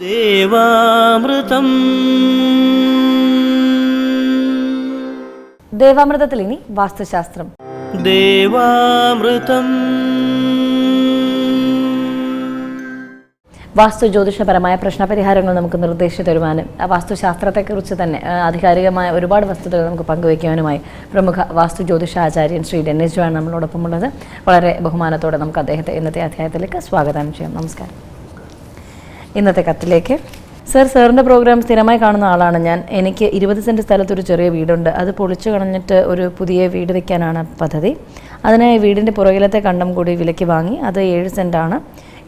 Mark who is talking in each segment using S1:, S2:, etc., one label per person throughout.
S1: ദേവാമൃതം.
S2: ദേവാമൃതത്തിൽ ഇനി വാസ്തുശാസ്ത്രം.
S1: ദേവാമൃതം.
S2: വാസ്തു ജ്യോതിഷപരമായ പ്രശ്നപരിഹാരങ്ങൾ നമുക്ക് നിർദ്ദേശിച്ചു തരുവാനും ആ വാസ്തുശാസ്ത്രത്തെക്കുറിച്ച് തന്നെ ആധികാരികമായ ഒരുപാട് വസ്തുതകൾ നമുക്ക് പങ്കുവയ്ക്കുവാനുമായി പ്രമുഖ വാസ്തു ജ്യോതിഷാചാര്യൻ ശ്രീ ഡെന്നിസ് ജോയാണ് നമ്മളോടൊപ്പം ഉള്ളത് വളരെ ബഹുമാനത്തോടെ നമുക്ക് അദ്ദേഹത്തെ ഇന്നത്തെ അധ്യായത്തിലേക്ക് സ്വാഗതം ചെയ്യാം. നമസ്കാരം. ഇന്നത്തെ കത്തിലേക്ക്. സർ സാറിന്റെ പ്രോഗ്രാം സ്ഥിരമായി കാണുന്ന ആളാണ് ഞാൻ. എനിക്ക് ഇരുപത് സെന്റ് സ്ഥലത്തൊരു ചെറിയ വീടുണ്ട്. അത് പൊളിച്ചു കളഞ്ഞിട്ട് ഒരു പുതിയ വീട് വയ്ക്കാനാണ് പദ്ധതി. അതിനായി വീടിന്റെ പുറകിലത്തെ കണ്ടം കൂടി വിലയ്ക്ക് വാങ്ങി അത് ഏഴ് സെന്റാണ്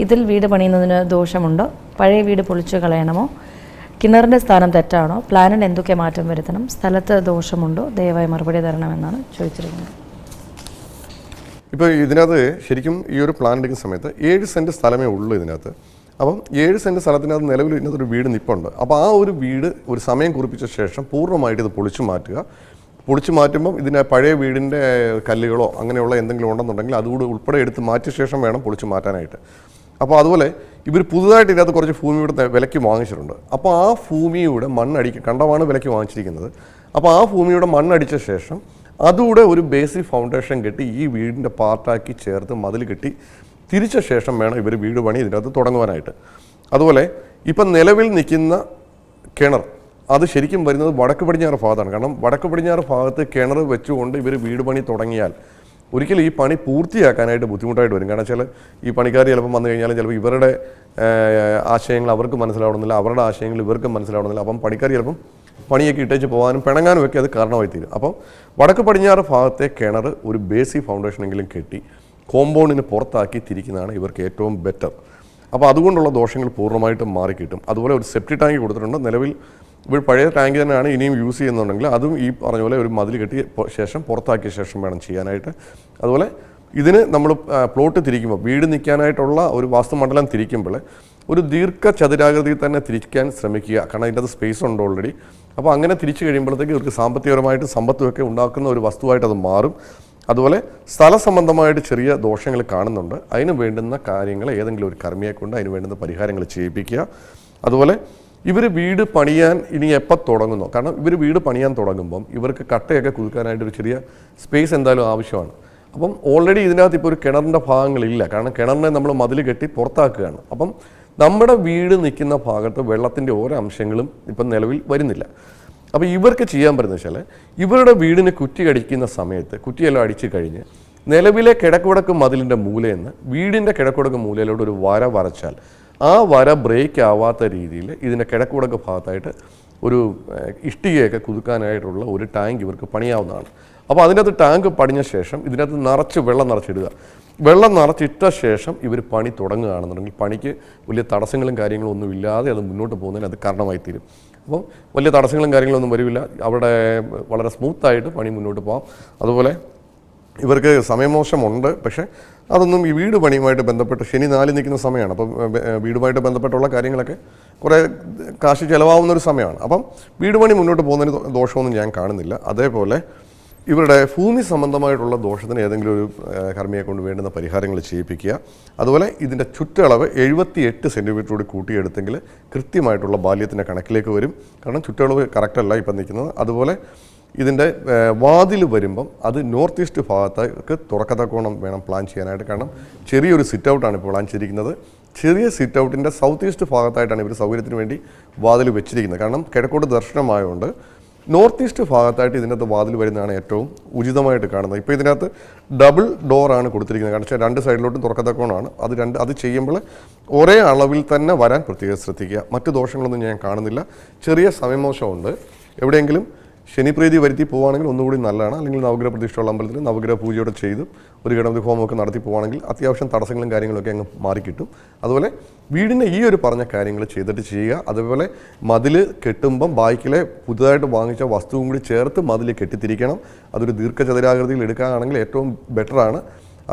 S2: ഇതിൽ വീട് പണിയുന്നതിന് ദോഷമുണ്ടോ? പഴയ വീട് പൊളിച്ചു കളയണമോ? കിണറിന്റെ സ്ഥാനം തെറ്റാണോ? പ്ലാനിൽ എന്തൊക്കെ മാറ്റം വരുത്തണം? സ്ഥലത്ത് ദോഷമുണ്ടോ? ദയവായി മറുപടി തരണമെന്നാണ് ചോദിച്ചിരിക്കുന്നത്.
S3: ഇപ്പോൾ ഇതിനകത്ത് ശരിക്കും ഈ ഒരു പ്ലാൻ എടുക്കുന്ന സമയത്ത് ഏഴ് സെന്റ് സ്ഥലമേ ഉള്ളൂ ഇതിനകത്ത്. അപ്പം ഏഴ് സെന്റ് സ്ഥലത്തിനകത്ത് നിലവിൽ ഇന്നതൊരു വീട് നിപ്പുണ്ട്. അപ്പോൾ ആ ഒരു വീട് ഒരു സമയം കുറിപ്പിച്ച ശേഷം പൂർണമായിട്ട് ഇത് പൊളിച്ചു മാറ്റുക. പൊളിച്ചു മാറ്റുമ്പം ഇതിന് പഴയ വീടിന്റെ കല്ലുകളോ അങ്ങനെയുള്ള എന്തെങ്കിലും ഉണ്ടെന്നുണ്ടെങ്കിൽ അതുകൂടി ഉൾപ്പെടെ എടുത്ത് മാറ്റിയ ശേഷം വേണം പൊളിച്ചു മാറ്റാനായിട്ട്. അപ്പോൾ അതുപോലെ ഇവർ പുതുതായിട്ട് ഇതിനകത്ത് കുറച്ച് ഭൂമി തെ- വിലയ്ക്ക് വാങ്ങിച്ചിട്ടുണ്ട്. അപ്പോൾ ആ ഭൂമിയുടെ മണ്ണടിക്ക് കണ്ടമാണ് വിലയ്ക്ക് വാങ്ങിച്ചിരിക്കുന്നത്. അപ്പോൾ ആ ഭൂമിയുടെ മണ്ണടിച്ച ശേഷം അതുകൂടെ ഒരു ബേസിക് ഫൗണ്ടേഷൻ കെട്ടി ഈ വീടിന്റെ പാർട്ടാക്കി ചേർത്ത് മതിൽ കെട്ടി തിരിച്ച ശേഷം വേണം ഇവർ വീട് പണി ഇതിനകത്ത് തുടങ്ങുവാനായിട്ട്. അതുപോലെ ഇപ്പം നിലവിൽ നിൽക്കുന്ന കിണർ അത് ശരിക്കും വരുന്നത് വടക്ക് പടിഞ്ഞാറ് ഭാഗത്താണ്. കാരണം വടക്ക് പടിഞ്ഞാറ് ഭാഗത്ത് കിണർ വെച്ചുകൊണ്ട് ഇവർ വീട് പണി തുടങ്ങിയാൽ ഒരിക്കലും ഈ പണി പൂർത്തിയാക്കാനായിട്ട് ബുദ്ധിമുട്ടായിട്ട് വരും. കാരണം വെച്ചാൽ ഈ പണിക്കാർ ചിലപ്പോൾ വന്നു കഴിഞ്ഞാൽ ചിലപ്പോൾ ഇവരുടെ ആശയങ്ങൾ അവർക്ക് മനസ്സിലാവണമെന്നില്ല അവരുടെ ആശയങ്ങൾ ഇവർക്ക് മനസ്സിലാവണമെന്നില്ല. അപ്പം പണിക്കാർ ചിലപ്പം പണിയൊക്കെ ഇട്ടേച്ച് പോകാനും പിണങ്ങാനും ഒക്കെ അത് കാരണമായി തീരും അപ്പം വടക്ക് പടിഞ്ഞാറ് ഭാഗത്തെ കിണർ ഒരു ബേസിക് ഫൗണ്ടേഷനെങ്കിലും കെട്ടി കോമ്പൗണ്ടിന് പുറത്താക്കി തിരിക്കുന്നതാണ് ഇവർക്ക് ഏറ്റവും ബെറ്റർ അപ്പോൾ അതുകൊണ്ടുള്ള ദോഷങ്ങൾ പൂർണമായിട്ടും മാറിക്കിട്ടും. അതുപോലെ ഒരു സെപ്റ്റി ടാങ്ക് കൊടുത്തിട്ടുണ്ട്. നിലവിൽ ഇപ്പോൾ പഴയ ടാങ്ക് തന്നെയാണ് ഇനിയും യൂസ് ചെയ്യുന്നുണ്ടെങ്കിൽ അതും ഈ പറഞ്ഞ പോലെ ഒരു മതിൽ കെട്ടി ശേഷം പുറത്താക്കിയ ശേഷം വേണം ചെയ്യാനായിട്ട്. അതുപോലെ ഇതിന് നമ്മൾ പ്ലോട്ട് തിരിക്കുമ്പോൾ വീട് നിൽക്കാനായിട്ടുള്ള ഒരു വാസ്തുമണ്ഡലം തിരിക്കുമ്പോൾ ഒരു ദീർഘ ചതുരാകൃതിയിൽ തന്നെ തിരിക്കാൻ ശ്രമിക്കുക. കാരണം അതിന്റെ അത് സ്പേസ് ഉണ്ട് ഓൾറെഡി അപ്പോൾ അങ്ങനെ തിരിച്ചു കഴിയുമ്പോഴത്തേക്ക് ഇവർക്ക് സാമ്പത്തികപരമായിട്ട് സമ്പത്തുമൊക്കെ ഉണ്ടാക്കുന്ന ഒരു വസ്തുവായിട്ട് അത് മാറും. അതുപോലെ സ്ഥല സംബന്ധമായിട്ട് ചെറിയ ദോഷങ്ങൾ കാണുന്നുണ്ട്. അതിന് വേണ്ടുന്ന കാര്യങ്ങൾ ഏതെങ്കിലും ഒരു കർമ്മിയെ കൊണ്ട് അതിന് വേണ്ടുന്ന പരിഹാരങ്ങൾ ചെയ്യിപ്പിക്കുക. അതുപോലെ ഇവർ വീട് പണിയാൻ ഇനി എപ്പോൾ തുടങ്ങുന്നു? കാരണം ഇവർ വീട് പണിയാൻ തുടങ്ങുമ്പം ഇവർക്ക് കട്ടയൊക്കെ കുതുക്കാനായിട്ട് ഒരു ചെറിയ സ്പേസ് എന്തായാലും ആവശ്യമാണ്. അപ്പം ഓൾറെഡി ഇതിനകത്ത് ഇപ്പോൾ ഒരു കിണറിന്റെ ഭാഗങ്ങളില്ല. കാരണം കിണറിനെ നമ്മൾ മതിൽ കെട്ടി പുറത്താക്കുകയാണ്. അപ്പം നമ്മുടെ വീട് നിൽക്കുന്ന ഭാഗത്ത് വെള്ളത്തിന്റെ ഓരോ അംശങ്ങളും ഇപ്പം നിലവിൽ വരുന്നില്ല. അപ്പോൾ ഇവർക്ക് ചെയ്യാൻ പറ്റുന്ന വെച്ചാൽ ഇവരുടെ വീടിന് കുറ്റി കടിക്കുന്ന സമയത്ത് കുറ്റിയെല്ലാം അടിച്ചു കഴിഞ്ഞ് നിലവിലെ കിഴക്കുവടക്ക് മതിലിന്റെ മൂലയിൽ നിന്ന് വീടിന്റെ കിടക്കുടക്ക് മൂലയിലോട്ട് ഒരു വര വരച്ചാൽ ആ വര ബ്രേക്ക് ആവാത്ത രീതിയിൽ ഇതിന്റെ കിടക്കുടക്ക് ഭാഗത്തായിട്ട് ഒരു ഇഷ്ടികയൊക്കെ കുതുക്കാനായിട്ടുള്ള ഒരു ടാങ്ക് ഇവർക്ക് പണിയാവുന്നതാണ്. അപ്പോൾ അതിനകത്ത് ടാങ്ക് പണിഞ്ഞ ശേഷം ഇതിനകത്ത് നിറച്ച് വെള്ളം നിറച്ചിടുക. വെള്ളം നിറച്ചിട്ട ശേഷം ഇവർ പണി തുടങ്ങുകയാണെന്നുണ്ടെങ്കിൽ പണിക്ക് വലിയ തടസ്സങ്ങളും കാര്യങ്ങളും ഒന്നും ഇല്ലാതെ അത് മുന്നോട്ട് പോകുന്നതിന് അത് കാരണമായി തീരും അപ്പോൾ വലിയ തടസ്സങ്ങളും കാര്യങ്ങളൊന്നും വരില്ല. അവിടെ വളരെ സ്മൂത്തായിട്ട് പണി മുന്നോട്ട് പോകാം അതുപോലെ ഇവർക്ക് സമയമോശമുണ്ട്. പക്ഷേ അതൊന്നും ഈ വീട് പണിയുമായിട്ട് ബന്ധപ്പെട്ട് ശനി നാല് നിൽക്കുന്ന സമയമാണ്. അപ്പം വീടുമായിട്ട് ബന്ധപ്പെട്ടുള്ള കാര്യങ്ങളൊക്കെ കുറേ കാശ് ചിലവാകുന്ന ഒരു സമയമാണ്. അപ്പം വീട് പണി മുന്നോട്ട് പോകുന്നതിന് ദോഷമൊന്നും ഞാൻ കാണുന്നില്ല. അതേപോലെ ഇവരുടെ ഭൂമി സംബന്ധമായിട്ടുള്ള ദോഷത്തിന് ഏതെങ്കിലും ഒരു കർമ്മിയെ കൊണ്ട് വേണ്ടുന്ന പരിഹാരങ്ങൾ ചെയ്യിപ്പിക്കുക. അതുപോലെ ഇതിന്റെ ചുറ്റളവ് എഴുപത്തി എട്ട് സെന്റിമീറ്റർ കൂടി കൂട്ടിയെടുത്തെങ്കിൽ കൃത്യമായിട്ടുള്ള ബാല്യത്തിന്റെ കണക്കിലേക്ക് വരും. കാരണം ചുറ്റളവ് കറക്റ്റല്ല ഇപ്പം നിൽക്കുന്നത്. അതുപോലെ ഇതിന്റെ വാതിൽ വരുമ്പം അത് നോർത്ത് ഈസ്റ്റ് ഭാഗത്തേക്ക് തുറക്കത്തക്കോണം വേണം പ്ലാൻ ചെയ്യാനായിട്ട്. കാരണം ചെറിയൊരു സിറ്റ് ഔട്ടാണ് ഇപ്പോൾ പ്ലാൻ ചെയ്തിരിക്കുന്നത്. ചെറിയ സിറ്റ് ഔട്ടിന്റെ സൗത്ത് ഈസ്റ്റ് ഭാഗത്തായിട്ടാണ് ഇവർ സൗകര്യത്തിന് വേണ്ടി വാതിൽ വെച്ചിരിക്കുന്നത്. കാരണം കിഴക്കോട്ട് ദർശനമായതുകൊണ്ട് നോർത്ത് ഈസ്റ്റ് ഭാഗത്തായിട്ട് ഇതിനകത്ത് വാതിൽ വരുന്നതാണ് ഏറ്റവും ഉചിതമായിട്ട് കാണുന്നത്. ഇപ്പോൾ ഇതിനകത്ത് ഡബിൾ ഡോറാണ് കൊടുത്തിരിക്കുന്നത്. കാരണം വെച്ചാൽ രണ്ട് സൈഡിലോട്ടും തുറക്കത്തക്കോണാണ് അത് രണ്ട് അത് ചെയ്യുമ്പോൾ ഒരേ അളവിൽ തന്നെ വരാൻ പ്രത്യേകം ശ്രദ്ധിക്കുക. മറ്റു ദോഷങ്ങളൊന്നും ഞാൻ കാണുന്നില്ല. ചെറിയ സമയമോശമുണ്ട്. എവിടെയെങ്കിലും ശനിപ്രീതി വരുത്തി പോവുകയാണെങ്കിൽ ഒന്നുകൂടി നല്ലതാണ്. അല്ലെങ്കിൽ നവഗ്രഹ പ്രതിഷ്ഠയുള്ള അമ്പലത്തിൽ നവഗ്രഹ പൂജയോടെ ചെയ്ത് ഒരു ഗണപതി ഹോമമൊക്കെ നടത്തി പോവുകയാണെങ്കിൽ അത്യാവശ്യം തടസ്സങ്ങളും കാര്യങ്ങളൊക്കെ അങ്ങ് മാറിക്കിട്ടും. അതുപോലെ വീടിന്റെ ഈ ഒരു പറഞ്ഞ കാര്യങ്ങൾ ചെയ്തിട്ട് ചെയ്യുക. അതുപോലെ മതിൽ കെട്ടുമ്പം ബാക്കിലെ പുതുതായിട്ട് വാങ്ങിച്ച വസ്തുവും കൂടി ചേർത്ത് മതിൽ കെട്ടിത്തിരിക്കണം. അതൊരു ദീർഘചതുരാകൃതിയിൽ എടുക്കുകയാണെങ്കിൽ ഏറ്റവും ബെറ്ററാണ്.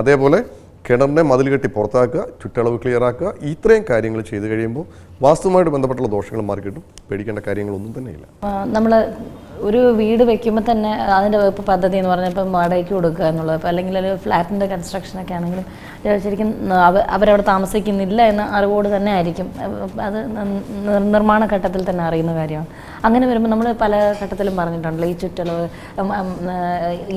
S3: അതേപോലെ കിണറിനെ മതിൽ കെട്ടി പുറത്താക്കുക ചുറ്റളവ് ക്ലിയറാക്കുക ഇത്രയും കാര്യങ്ങൾ ചെയ്തു കഴിയുമ്പോൾ വാസ്തുവുമായിട്ട് ബന്ധപ്പെട്ടുള്ള ദോഷങ്ങൾ മാറിക്കിട്ടും. പേടിക്കേണ്ട കാര്യങ്ങളൊന്നും തന്നെയില്ല.
S2: നമ്മൾ ഒരു വീട് വെക്കുമ്പോൾ തന്നെ അതിന്റെ ഇപ്പോൾ പദ്ധതി എന്ന് പറഞ്ഞാൽ ഇപ്പം വാടകയ്ക്ക് കൊടുക്കുക എന്നുള്ളത്. ഇപ്പോൾ അല്ലെങ്കിൽ ഒരു ഫ്ലാറ്റിന്റെ കൺസ്ട്രക്ഷനൊക്കെ ആണെങ്കിലും ശരിക്കും അവ അവരവിടെ താമസിക്കുന്നില്ല എന്ന അറിവോട് തന്നെ ആയിരിക്കും. അത് നിർമ്മാണ ഘട്ടത്തിൽ തന്നെ അറിയുന്ന കാര്യമാണ്. അങ്ങനെ വരുമ്പോൾ നമ്മൾ പല ഘട്ടത്തിലും പറഞ്ഞിട്ടുണ്ടല്ലോ ഈ ചുറ്റളവ്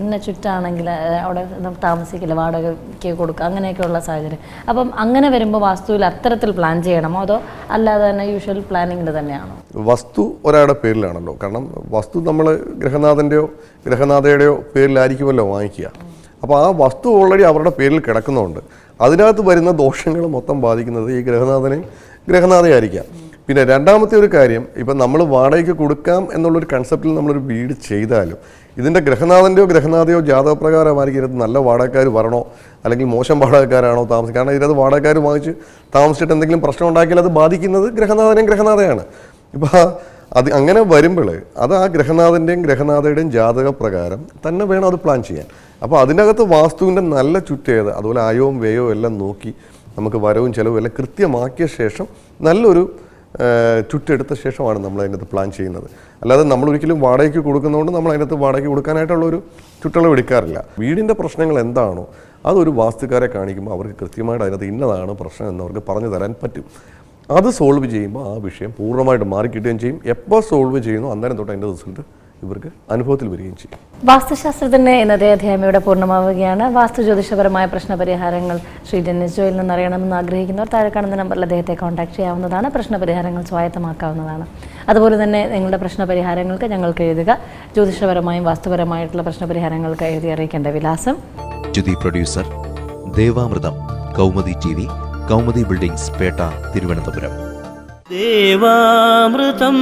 S2: ഇന്ന ചുറ്റാണെങ്കിൽ അവിടെ താമസിക്കില്ല വാടകയ്ക്ക് കൊടുക്കുക അങ്ങനെയൊക്കെയുള്ള സാഹചര്യം. അപ്പം അങ്ങനെ വരുമ്പോൾ വാസ്തുവിൽ അത്തരത്തിൽ പ്ലാൻ ചെയ്യണമോ? അതോ അല്ലാതെ തന്നെ യൂഷ്വൽ പ്ലാനിങ്ങിൽ തന്നെയാണോ?
S3: വസ്തു ഒരാളുടെ പേരിലാണല്ലോ. കാരണം വസ്തു നമ്മൾ ഗ്രഹനാഥന്റെയോ ഗ്രഹനാഥയുടെയോ പേരിലായിരിക്കുമല്ലോ വാങ്ങിക്കുക. അപ്പോൾ ആ വസ്തു ഓൾറെഡി അവരുടെ പേരിൽ കിടക്കുന്നുണ്ട്. അതിനകത്ത് വരുന്ന ദോഷങ്ങൾ മൊത്തം ബാധിക്കുന്നത് ഈ ഗ്രഹനാഥനെയും ഗ്രഹനാഥയായിരിക്കാം പിന്നെ രണ്ടാമത്തെ ഒരു കാര്യം ഇപ്പം നമ്മൾ വാടകയ്ക്ക് കൊടുക്കാം എന്നുള്ളൊരു കൺസെപ്റ്റിൽ നമ്മളൊരു വീട് ചെയ്താലും ഇതിന്റെ ഗ്രഹനാഥന്റെയോ ഗ്രഹനാഥയോ ജാതകപ്രകാരമായിരിക്കും നല്ല വാടകക്കാർ വരണോ? അല്ലെങ്കിൽ മോശം വാടകക്കാരാണോ താമസിക്കുക? കാരണം ഇതിനകത്ത് വാടകക്കാർ വാങ്ങിച്ച് താമസിച്ചിട്ട് എന്തെങ്കിലും പ്രശ്നം ഉണ്ടാക്കിയാൽ അത് ബാധിക്കുന്നത് ഗ്രഹനാഥനെയും ഗ്രഹനാഥയാണ് ഇപ്പോൾ അത് അങ്ങനെ വരുമ്പോൾ അത് ആ ഗ്രഹനാഥന്റെയും ഗ്രഹനാഥയുടെയും ജാതക പ്രകാരം തന്നെ വേണം അത് പ്ലാൻ ചെയ്യാൻ. അപ്പോൾ അതിനകത്ത് വാസ്തുവിന്റെ നല്ല ചുറ്റേത് അതുപോലെ ആയവും വ്യയവും എല്ലാം നോക്കി നമുക്ക് വരവും ചിലവും എല്ലാം കൃത്യമാക്കിയ ശേഷം നല്ലൊരു ചുറ്റെടുത്ത ശേഷമാണ് നമ്മൾ അതിനകത്ത് പ്ലാൻ ചെയ്യുന്നത്. അല്ലാതെ നമ്മൾ ഒരിക്കലും വാടകയ്ക്ക് കൊടുക്കുന്നതുകൊണ്ട് നമ്മൾ അതിനകത്ത് വാടകയ്ക്ക് കൊടുക്കാനായിട്ടുള്ള ഒരു ചുറ്റളവ് എടുക്കാറില്ല. വീടിന്റെ പ്രശ്നങ്ങൾ എന്താണോ അതൊരു വാസ്തുക്കാരെ കാണിക്കുമ്പോൾ അവർക്ക് കൃത്യമായിട്ട് അതിനകത്ത് ഇന്നതാണ് പ്രശ്നം എന്ന് അവർക്ക് പറഞ്ഞു തരാൻ പറ്റും. അത് സോൾവ് ചെയ്യുമ്പോൾ ആ വിഷയം പൂർണമായിട്ട് മാറിക്കിട്ടുകയും ചെയ്യും. എപ്പോൾ സോൾവ് ചെയ്യുന്നു അന്നേരം തൊട്ട് അതിന്റെ റിസൾട്ട് ഇവർക്ക് അനുഭവത്തിൽ വരികയും ചെയ്യും.
S2: വാസ്തുശാസ്ത്രത്തിന്റെ ഇന്നത്തെ അധ്യായം ഇവിടെ പൂർണമാവുകയാണ്. വാസ്തു ജ്യോതിഷപരമായ പ്രശ്നപരിഹാരങ്ങൾ ശ്രീ ഡെന്നിസ് ജോയിൽ നിന്ന് അറിയണമെന്ന് ആഗ്രഹിക്കുന്നവർ താഴെ കാണുന്ന നമ്പറിൽ അദ്ദേഹത്തെ കോൺടാക്ട് ചെയ്യാവുന്നതാണ്. പ്രശ്നപരിഹാരങ്ങൾ സ്വായത്തമാക്കാവുന്നതാണ്. അതുപോലെ തന്നെ നിങ്ങളുടെ പ്രശ്നപരിഹാരങ്ങൾക്ക് ഞങ്ങൾക്ക് എഴുതുക. ജ്യോതിഷപരമായും വാസ്തുപരമായിട്ടുള്ള പ്രശ്നപരിഹാരങ്ങൾക്ക് എഴുതി അറിയിക്കേണ്ട വിലാസം.
S1: Jyothi producer Devamritham Kaumudi T V Kaumudi buildings Pettah Thiruvananthapuram.
S4: Devamritham.